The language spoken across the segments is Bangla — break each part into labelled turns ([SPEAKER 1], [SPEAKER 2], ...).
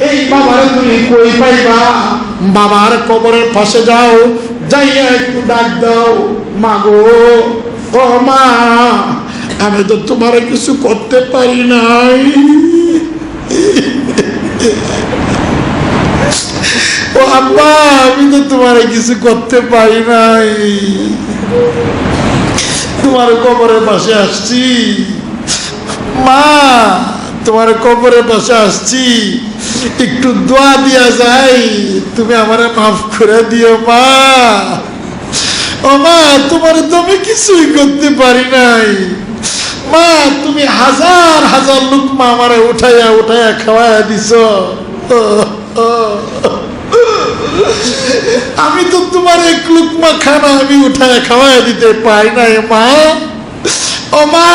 [SPEAKER 1] এই বাবার তুমি কই পাইবা? বাবার কবরের পাশে যাও, যাইয়া একটু ডাক দাও। মাগো ও মা, আমি তো তোমার কিছু করতে পারি নাই। ও আব্বা, আমি তো তোমার কিছু করতে পারি নাই। তোমার কবরের পাশে আসছি। মা, তোমার কবরের পাশে আসছি। একটু দোয়া দিয়া যাই। তুমি আমার মাফ করে দিও, মা। ও মা, তোমার আমি কিছুই করতে পারি নাই। মা, তুমি হাজার হাজার লোক মা আমারে উঠাইয়া উঠাইয়া খাওয়াইয়া দিছ। আমি তো তোমার এক লুকমা খানা আমি উঠায় খাওয়াই দিতে পারি নাই, মা। ও মা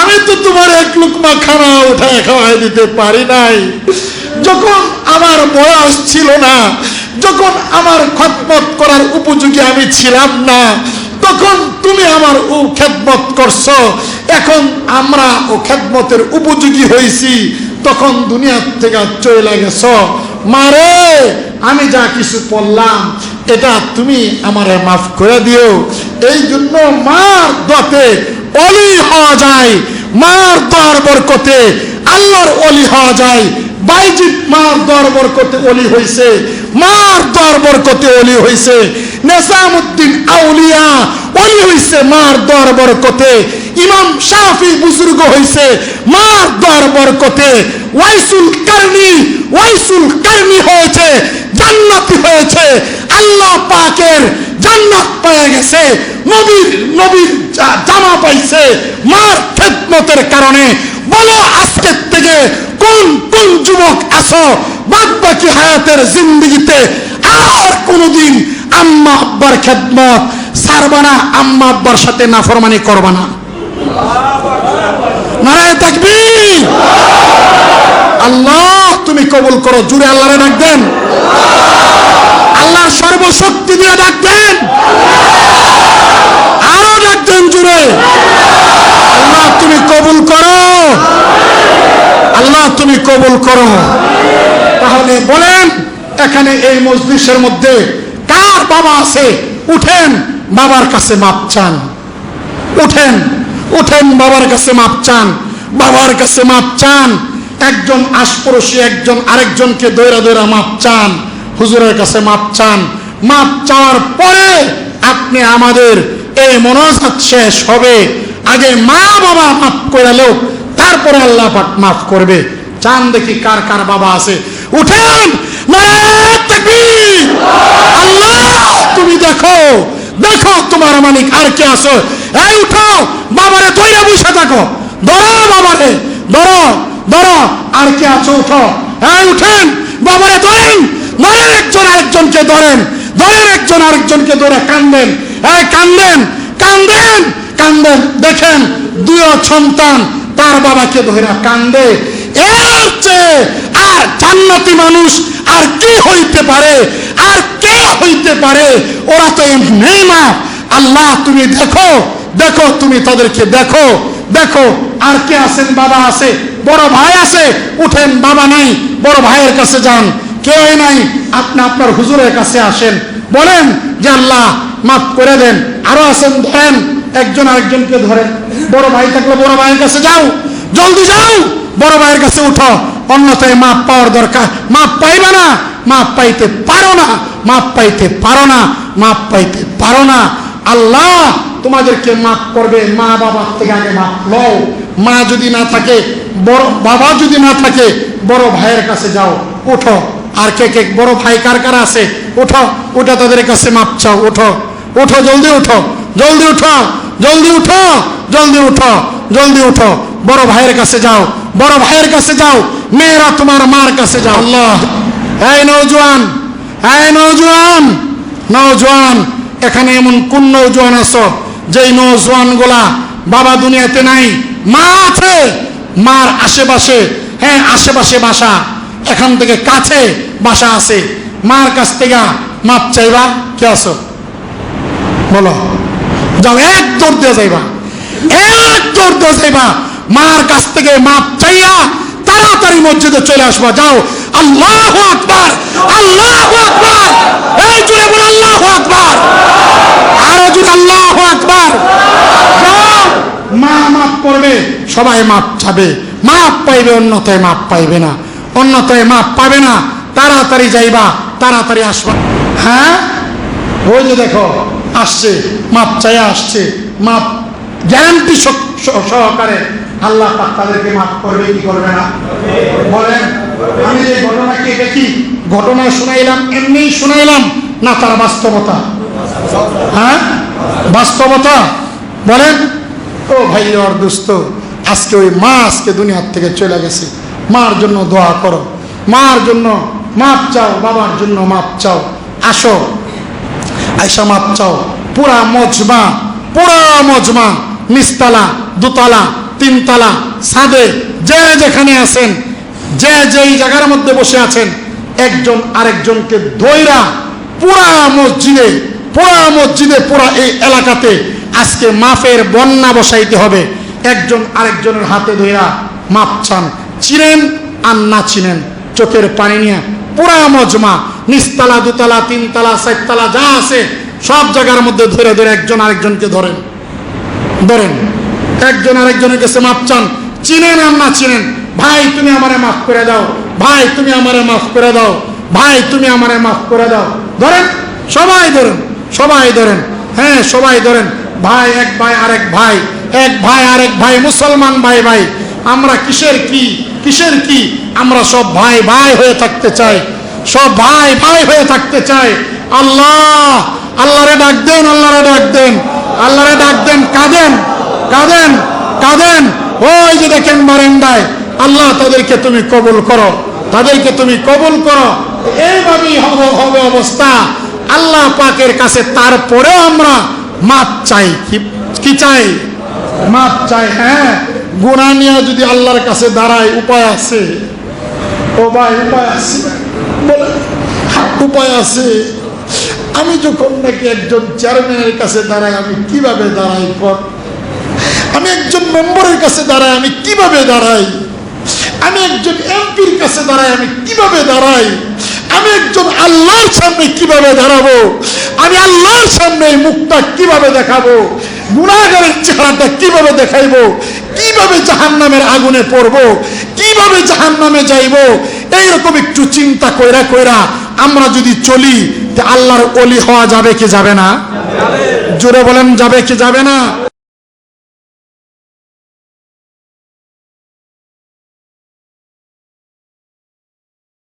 [SPEAKER 1] আমি তো তোমার এক লুকমা খানা উঠায় খাওয়াই দিতে পারি নাই। যখন আমার বয়স ছিল না, যখন আমার খতমত করার উপযোগী আমি ছিলাম না, তখন তুমি আমার ও খেদমত করছ। এখন আমরা ও খেদমতের উপযোগী হয়েছি তখন দুনিয়ার থেকে চলে গেছ। মারে, আমি যা কিছু পড়লাম এটা তুমি আমারে মাফ করে দিও। এই জন্য মার দতে অলি হওয়া যায়, মার দর বরকতে আল্লাহর অলি হওয়া যায়। বাইজিৎ মার দর বরকতে অলি হইছে, মার দর বরকতে অলি হইছে। নেসামুদ্দিন আউলিয়া অলি হইছে, মার দর বরকতে। ইমাম শাফি বুজুর্গ হইছে, মার দর বরকতে। ওয়াইসুল কারনি ওয়াইসুল কারনি হয়েছে, জান্নাতি হয়েছে। আল্লাহ পাকের জান্নাত পেয়ে গেছে। নবীর নবীর জামা পাইছে মার খেদমতের কারণে। বলো আজকের থেকে কোন কোন যুবক আছো? বাদ বাকি হায়াতের জিন্দগিতে আর কোনোদিন আম্মা আব্বার খেদমত সারবা না, আম্মা আব্বার সাথে নাফরমানি করবা না। নারায় তাকবীর। আল্লাহ, তুমি কবুল করো, জুড়ে আল্লাহরে ডাক দেন। আল্লাহ সর্বশক্তি দিয়ে ডাক দেন আরও ডাক দেন জুড়ে। আল্লাহ তুমি কবুল করো। আল্লাহ তুমি কবুল করো। তাহলে বলেন, এখানে এই মজলিসের মধ্যে কার বাবা আছে? উঠেন, বাবার কাছে মাপ চান। উঠেন উঠেন, বাবার কাছে মাপ চান। বাবার কাছে মাপ চান। একজন আশপড়শী একজন আরেকজনকে দৈরা দৈরা মাপ চান। হুজুরের কাছে মাপ চান। মাপ চাওয়ার পরে আপনি আমাদের এই মনোজাত শেষ হবে। আগে মা বাবা মাফ করে লোক তারপরে আল্লাহ পাক মাফ করবে। চান দেখি কার কার বাবা আছে। উঠেন! আল্লাহ, তুমি দেখো দেখো তোমার মালিক আর কে আছো। এই উঠো বাবারে তৈরা বসে থাকো। ধরো বাবারে, ধরো ধরো, আর কে আছো উঠো এই উঠেন, বাবারে ধরেন। ধরেন একজন আরেকজনকে ধরেন ধরেন একজন আরেকজনকে ধরে কান্দেন। কান্দেন কান্দেন কান্দেন, দেখেন দুই সন্তান তার বাবাকে ধরে কান্দে। এর চেয়ে আর জান্নাতি মানুষ আর কি হইতে পারে, আর কে হইতে পারে? ওরা তো এমনি না। আল্লাহ, তুমি দেখো দেখো, তুমি তাদেরকে দেখো দেখো, আর কে আছেন? বাবা আছে, বড় ভাই আছে, উঠেন, বাবা নাই, বড় ভাইয়ের কাছে যান। কেউ নাই। আপনি আপনার হুজুরের কাছে আসেন। বলেন যে আল্লাহ, মাফ করে দেন। আরও আসেন ধরেন। একজন আরেকজনকে ধরেন। বড় ভাই থাকলে বড় ভাইয়ের কাছে যাও। জলদি যাও। বড় ভাইয়ের কাছে উঠো। অন্যথায় মাপ পাওয়ার দরকার। মাপ পাইবে না। মাপ পাইতে পারো না। মাপ পাইতে পারো না। মাপ পাইতে পারো না। আল্লাহ তোমাদেরকে মাফ করবে। মা বাবার থেকে আগে মাপ লও। মা যদি না থাকে, বড় বাবা যদি না থাকে, বড় ভাইয়ের কাছে যাও। উঠো। আর কে কে বড় ভাই কার কার আছে? উঠো উঠে তাদের কাছে মাপ চাও উঠো। উঠো জলদি উঠো জলদি উঠো জলদি উঠো জলদি উঠো জলদি উঠো। বড় ভাইয়ের কাছে যাও বড় ভাইয়ের কাছে যাও মেয়েরা তোমার মার কাছে যাও। আল্লাহ। এই নৌজওয়ান এই নৌজওয়ান নৌজওয়ান এখানে এমন কোন নৌজওয়ান আছো যেই নৌজওয়ানগুলা বাবা দুনিয়াতে নাই? মা আছে মার আশেপাশে হ্যাঁ আশেপাশে বাসা। এখান থেকে কাছে বাসা আছে। মার কাছ থেকে মাপ চাইবা? কে আছো? বলো। যাও, এক দৌড় দিয়ে যাইবা। এক দৌড় দিয়ে যাইবা। মার কাছ থেকে মাপ চাইয়া তাড়াতাড়ি মসজিদে চলে আসবা। যাও, আল্লাহ আকবার আল্লাহ আকবার। এই জুড়ে বলে, আল্লাহ আকবার। আরও জুড়ে আল্লাহ আকবার। মা মাপ করবে, সবাই মাপ চাবে। মাপ পাইবে অন্যতায় মাপ পাইবে না। অন্যতায় মাপ পাবে না। তাড়াতাড়ি যাইবা, তাড়াতাড়ি আসবা। হ্যাঁ? ওই যে দেখো, আসছে, মাপ চাই আসছে। মাপ গ্যারান্টি সহকারে আল্লাহ তাদেরকে মাফ করবে, কি করবে না? বলেন, আমি যে ঘটনাকে দেখি? ঘটনা শুনাইলাম, এমনিই শুনাইলাম, না তার বাস্তবতা? হ্যাঁ? বাস্তবতা? বলেন। ও ভাই দুস্থ আজকে ওই মা আজকে দুনিয়ার থেকে চলে গেছে। মার জন্য দোয়া করো। মার জন্য মাপ চাও, বাবার জন্য মাপ চাও। আসো। আয়সা মাপ চাও। পুরা মজমা পুরা মজমা। নিস্তালা দুতলা, তিনতলা, ছাদে যে যেখানে আছেন, যে যেই জায়গার মধ্যে বসে আছেন, একজন আরেকজনকে দইরা পুরা মসজিদে পুরা মসজিদে, পুরা এই এলাকাতে আজকে মাফের বন্যা বসাইতে হবে। একজন আরেকজনের হাতে ধইরা মাপ চান। চিনেন আর না চিনেন, চোখের পানি নিয়ে পুরা মজমা, নিচতলা, দুতলা, তিনতলা, চারতলা, যা আছে, সব জায়গার মধ্যে ধরে ধরে একজন আরেকজনকে ধরেন। ধরেন। একজন আরেকজনের কাছে মাপ চান, চিনেন আর না চিনেন, ভাই, তুমি আমারে মাফ করে দাও, ভাই, তুমি আমারে মাফ করে দাও, ভাই, তুমি আমারে মাফ করে দাও। ধরেন? সবাই ধরেন সবাই ধরেন। হ্যাঁ সবাই ধরেন, ভাই, এক ভাই, আরেক ভাই, এক ভাই, আরেক ভাই, মুসলমান ভাই ভাই আমরা কিসের কি? কিসের কি? আমরা সব ভাই ভাই হয়ে থাকতে চাই। সব ভাই ভাই হয়ে থাকতে চাই। আল্লাহ! আল্লাহরে ডাক দেন, আল্লাহরে ডাক দেন। আল্লাহরে ডাক দেন, কাঁদেন কাঁদেন কাঁদেন। ওই যে দেখেন বারেন্দায়, আল্লাহ তাদেরকে তুমি কবুল করো। তাদেরকে তুমি কবুল করো। এইভাবেই হবে হবে অবস্থা। আল্লাহ পাকের কাছে তারপরেও আমরা মাপ চাই। কি চাই? মাপ চাই হ্যাঁ। গুণা নিয়ে যদি আল্লাহর কাছে দাঁড়ায়, উপায় আছে? ও ভাই, উপায় আছে? বলে উপায় আছে। আমি যখন নাকি একজন চেয়ারম্যানের কাছে দাঁড়াই, আমি কীভাবে দাঁড়াই পর আমি একজন মেম্বারের কাছে দাঁড়াই, আমি কীভাবে দাঁড়াই? আমি একজন এমপির কাছে দাঁড়াই, আমি কীভাবে দাঁড়াই? আমি একজন আল্লাহর সামনে কীভাবে দাঁড়াবো? আমি আল্লাহর সামনে মুখটা কীভাবে দেখাবো? গুণাগারের চেহারাটা কীভাবে দেখাইব? কীভাবে জাহান নামের আগুনে পড়ব? কীভাবে জাহান নামে যাইব? এইরকম একটু চিন্তা কইরা কইরা আমরা যদি চলি আল্লাহর অলি হওয়া যাবে কি যাবে না? জোরে বলেন, যাবে কি যাবে না?